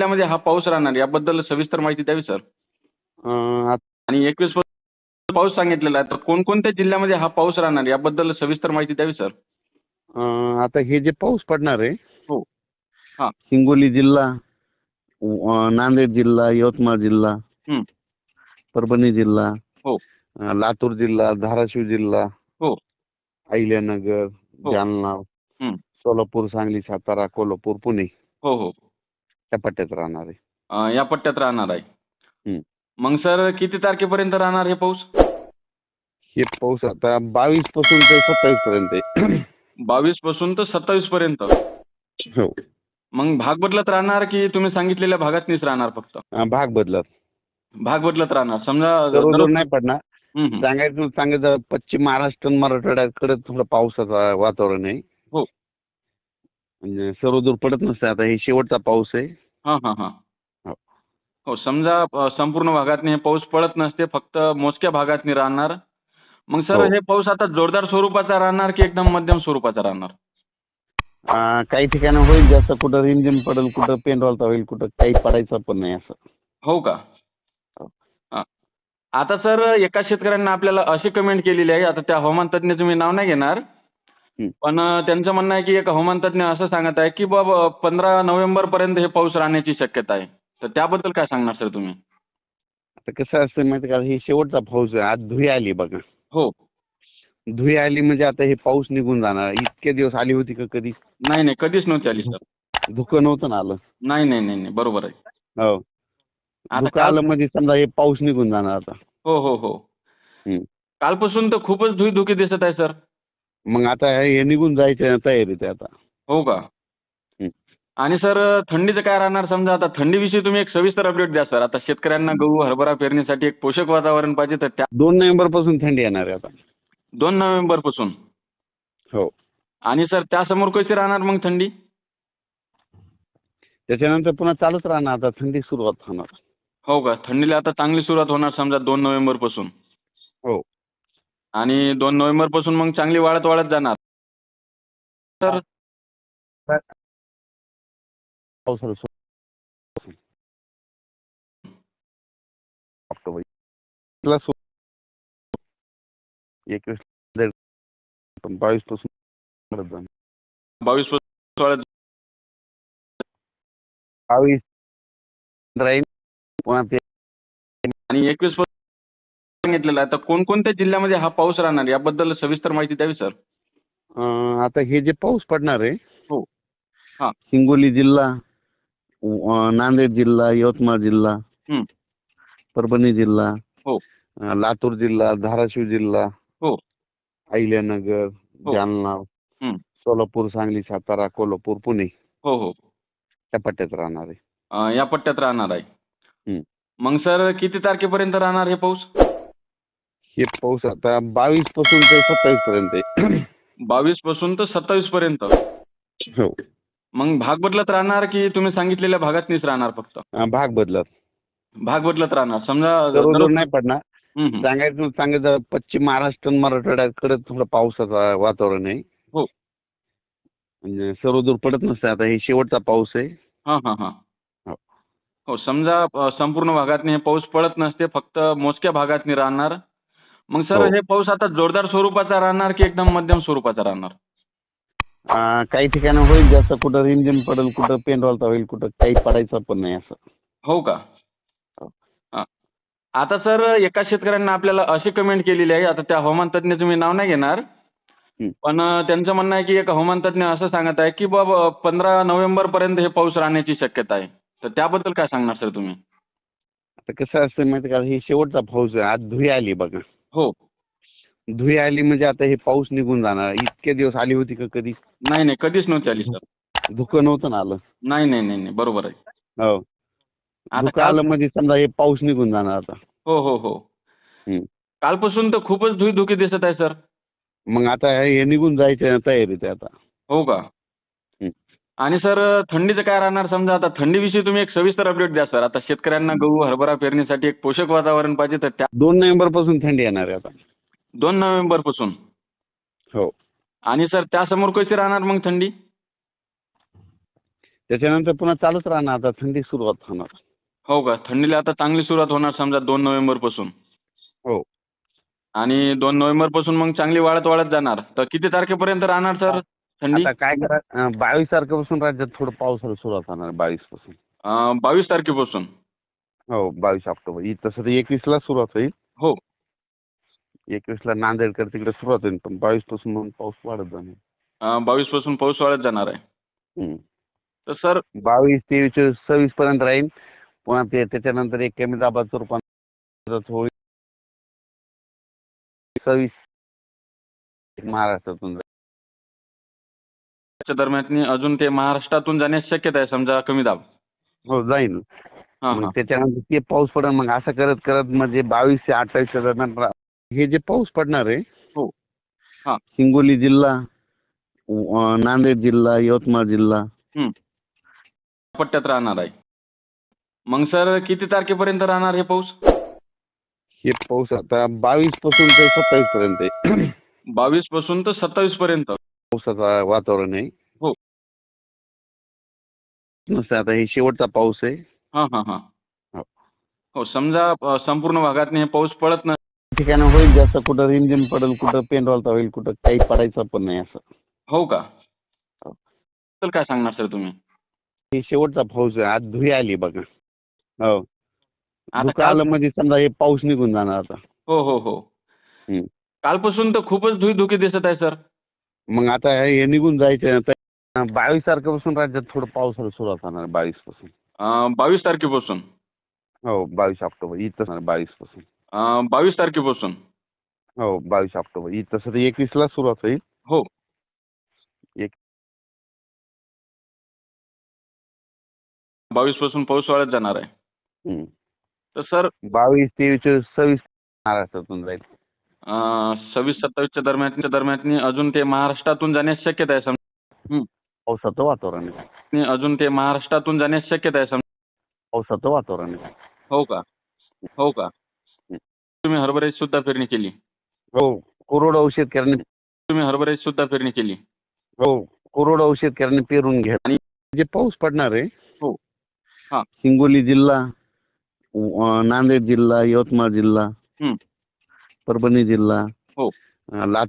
जिल्ह्यामध्ये हा पाऊस राहणार याबद्दल सविस्तर माहिती द्यावी सर आणि एकवीस पाऊस सांगितलेला आहे तर कोणकोणत्या जिल्ह्यामध्ये हा पाऊस राहणार याबद्दल सविस्तर माहिती द्यावी सर आता हे जे पाऊस पडणार आहे हो. हा. हिंगोली जिल्हा नांदेड जिल्हा यवतमाळ जिल्हा. परभणी जिल्हा हो. लातूर जिल्हा धाराशिव जिल्हा हो. अहिल्यानगर हो. जालना. सोलापूर सांगली सातारा कोल्हापूर पुणे हो हो त्या पट्ट्यात राहणार आहे. अं, या पट्ट्यात राहणार आहे. मग सर किती तारखेपर्यंत राहणार हे पाऊस? हे पाऊस आता बावीसपासून ते सत्तावीस पर्यंत आहे. बावीसपासून तर सत्तावीस पर्यंत. हो. मग भाग बदलत राहणार की तुम्ही सांगितलेल्या भागातनीच राहणार फक्त? अं, भाग बदलत. भाग बदलत राहणार. समजा दररोज- नाही पडणार. सांगायचं सांगायचं पश्चिम महाराष्ट्र आणि मराठवाड्याकडे थोडं पावसाचं वातावरण आहे. म्हणजे सर्वदूर पडत नसते आता हे शेवटचा पाऊस आहे हां हां हां हो. हो समजा अ, संपूर्ण भागातनी हे पाऊस पडत नसते फक्त मोजक्या भागातनी राहणार मग सर हो. हे पाऊस आता जोरदार स्वरूपाचा राहणार की एकदम मध्यम स्वरूपाचा राहणार अं, काही ठिकाणी होईल जास्त कुठं रिमझिम पडेल कुठं पेंडॉलचा होईल कुठं काही पडायचं पण नाही असं हो का हो. हां. आता सर एका शेतकऱ्यांना आपल्याला अशी कमेंट केलेली आहे आता त्या हवामान तज्ज्ञाचं मी नाव नाही घेणार. पण त्यांचं म्हणणं आहे की एक हवामान तज्ज्ञ असं सांगत आहे की बाबा पंधरा नोव्हेंबरपर्यंत हे पाऊस राहण्याची शक्यता आहे. तर त्याबद्दल काय सांगणार सर तुम्ही? आता कसं असतं माहिती का? हे शेवटचा पाऊस आहे. आज धुई आली बघा. हो. धुई आली म्हणजे आता हे पाऊस निघून जाणार. इतके दिवस आली होती का कधी? नाही नाही. कधीच नव्हती आली सर. धुकं नव्हतं ना आलं. नाही नाही नाही नाही. बरोबर आहे. हो. आता धुकं काल- आलं म्हणजे समजा हे पाऊस निघून जाणार आता. हो हो हो. कालपासून तर खूपच धुईधुकी दिसत आहे सर. मग आता हे निघून जायचं तयारीत आहे आता. हो का. आणि सर थंडीचं काय राहणार? समजा आता थंडीविषयी तुम्ही एक सविस्तर अपडेट द्या सर. आता शेतकऱ्यांना गहू हरभरा पेरणीसाठी एक पोषक वातावरण पाहिजे तर त्या दोन नोव्हेंबरपासून थंडी येणार आहे आता. दोन नोव्हेंबरपासून हो. आणि सर त्यासमोर कशी राहणार मग थंडी? त्याच्यानंतर पुन्हा चालूच राहणार. आता थंडी सुरुवात होणार. हो का? थंडीला आता चांगली सुरुवात होणार समजा दोन नोव्हेंबरपासून हो. आणि दोन नोव्हेंबरपासून मग चांगली वाढत वाढत जाणार तर पावसाळा सुरू ऑक्टोबर एकवीस बावीसपासून जाणार. बावीसपासून वाढत बावीस राहील आणि एकवीसपासून सांगितलेलं आहे तर कोणकोणत्या जिल्ह्यामध्ये हा पाऊस राहणार याबद्दल सविस्तर माहिती द्यावी सर अं, आता हे जे पाऊस पडणार आहे हो. हा. हिंगोली जिल्हा अं, नांदेड जिल्हा यवतमाळ जिल्हा हं. परभणी जिल्हा हो. अं, लातूर जिल्हा धाराशिव जिल्हा हो. अहिल्यानगर हो. जालना हं. सोलापूर सांगली सातारा कोल्हापूर पुणे हो हो त्या पट्ट्यात राहणार आहे अं, या पट्ट्यात राहणार आहे हं. मग सर किती तारखेपर्यंत राहणार हे पाऊस हे पाऊस आता बावीसपासून ते सत्तावीस पर्यंत आहे. बावीसपासून तर सत्तावीस पर्यंत. हो. मग भाग बदलत राहणार की तुम्ही सांगितलेल्या भागातनीच राहणार फक्त? अं, भाग बदलत. भाग बदलत राहणार. समजा दररोज- नाही पडणार. सांगायचं सांगायचं पश्चिम महाराष्ट्र आणि मराठवाड्याकडे थोडं पावसाचं वातावरण आहे. हो. म्हणजे सर्वदूर पडत नसते. आता हे शेवटचा पाऊस आहे. हां हां हां. हो. हो समजा अ, संपूर्ण भागातनी हे पाऊस पडत नसते फक्त मोजक्या भागातनी राहणार. मग सर हो. हे पाऊस आता जोरदार स्वरूपाचा राहणार की एकदम मध्यम स्वरूपाचा राहणार अं, काही ठिकाणी होईल जास्त कुठं रिमझिम पडेल कुठं पेंडॉलचा होईल कुठं काही पडायचं पण नाही असं हो का हो. हां. आता सर एका शेतकऱ्यांना आपल्याला अशी कमेंट केलेली आहे आता त्या हवामान तज्ज्ञाचं मी नाव नाही घेणार हं. पण अ, त्यांचं म्हणणं आहे की एक हवामान तज्ज्ञ असं सांगत आहे की बाबा पंधरा नोव्हेंबरपर्यंत हे पाऊस राहण्याची शक्यता आहे तर त्याबद्दल काय सांगणार सर तुम्ही आता कसं असतं माहिती का हे शेवटचा पाऊस आहे आज धुई आली बघा हो. धुई आली म्हणजे आता हे पाऊस निघून जाणार. इतके दिवस आली होती का कधी? नाही नाही कधीच नव्हती आली सर. धुकं नव्हतं ना आलं? नाही नाही नाही नाही बरोबर आहे. हो. आता धुकं काल- आलं म्हणजे समजा हे पाऊस निघून जाणार आता. हो हो हो. कालपासून तर खूपच धुईधुकी दिसत आहे सर. मग आता हे निघून जायचं तयारीत आहे आता. हो का. आणि सर थंडीचं काय राहणार? समजा आता थंडीविषयी तुम्ही एक सविस्तर अपडेट द्या सर. आता शेतकऱ्यांना गहू हरभरा पेरणीसाठी एक पोषक वातावरण पाहिजे तर त्या दोन नोव्हेंबरपासून थंडी येणार आहे आता. दोन नोव्हेंबरपासून हो. आणि सर त्यासमोर कशी राहणार मग थंडी? त्याच्यानंतर पुन्हा चालूच राहणार. आता थंडी सुरुवात होणार. हो का? थंडीला आता चांगली सुरुवात होणार समजा दोन नोव्हेंबरपासून हो. आणि दोन नोव्हेंबरपासून मग चांगली वाढत वाढत जाणार. तर किती तारखेपर्यंत राहणार सर? आता काय करा बावीस तारखेपासून राज्यात थोडं पावसाला सुरुवात होणार बावीसपासून अं, बावीस तारखेपासून. हो बावीस ऑक्टोबर. इ- तसं तर एकवीसला सुरुवात होईल. हो. एकवीसला नांदेडकर तिकडे सुरुवात होईल पण बावीसपासून मग पाऊस वाढत जाणार. अं, बावीसपासून पाऊस वाढत जाणार आहे. तर सर बावीस तेवीस चोवीस सव्वीस पर्यंत राहील. पुन्हा ते त्याच्यानंतर एक कमी दाबाचं रूपांतर होईल. सव्वीस महाराष्ट्रातून जाईल. त्याच्या दरम्यान अजून ते महाराष्ट्रातून जाण्याची शक्यता आहे समजा कमी दाब हो जाईल मग त्याच्यानंतर ते पाऊस पडेल मग असं करत करत म्हणजे बावीस ते अठ्ठावीसच्या दरम्यान हे जे पाऊस पडणार आहे हो. हा. हिंगोली जिल्हा नांदेड जिल्हा यवतमाळ जिल्हा पट्ट्यात राहणार आहे मग सर किती तारखेपर्यंत राहणार हे पाऊस हे पाऊस आता बावीसपासून ते सत्तावीस पर्यंत आहे. बावीसपासून तर सत्तावीस पर्यंत पावसाचं वातावरण आहे. नुसतं आता हे शेवटचा पाऊस आहे. हां हां हां. हो. हो समजा अं, संपूर्ण भागात हे पाऊस पडत नाही. ठिकाणी होईल जास्त. कुठं रिमझिम पडेल कुठं पेंडॉलता होईल कुठं काही पडायचं पण नाही असं. हो का? हो. तर काय सांगणार सर तुम्ही? हे शेवटचा पाऊस आहे. आज धुई आली बघा. हो. आता धुकं काल आलं म्हणजे समजा हे पाऊस निघून जाणार आता. हो हो हो. हम्म. कालपासून तर खूपच धुई धुके दिसत आहे सर. मग आता हे निघून जायचं बावीस तारखेपासून राज्यात थोडं पावसाला सुरुवात होणार बावीसपासून अं, बावीस तारखेपासून? हो बावीस ऑक्टोबर इथं बावीसपासून अं, बावीस तारखेपासून? हो बावीस ऑक्टोबर इ- तसं तर एकवीसला सुरुवात होईल हो. एक बावीसपासून पाऊस वाढत जाणार आहे. हम्म. तर सर बावीस तेवीस चोवीस सव्वीस महाराष्ट्रातून जाईल. अं, सव्वीस सत्तावीसच्या दरम्यान दरम्यान अजून ते महाराष्ट्रातून जाण्याची शक्यता आहे समजा. पावसाचं वातावरण आहे. आणि अजून ते महाराष्ट्रातून जाण्याची शक्यता आहे समजा. पावसाचं वातावरण आहे. हो का? हो का? तुम्ही हरभऱ्याची सुद्धा पेरणी केली. हो कोरडवाहू शेतकऱ्यांनी तुम्ही हरभऱ्याची सुद्धा पेरणी केली. हो कोरडवाहू शेतकऱ्यांनी पेरून घ्या. आणि जे पाऊस पडणार आहे हो. हा. हिंगोली जिल्हा अं, नांदेड जिल्हा यवतमाळ जिल्हा. परभणी जिल्हा हो. अं, लातूर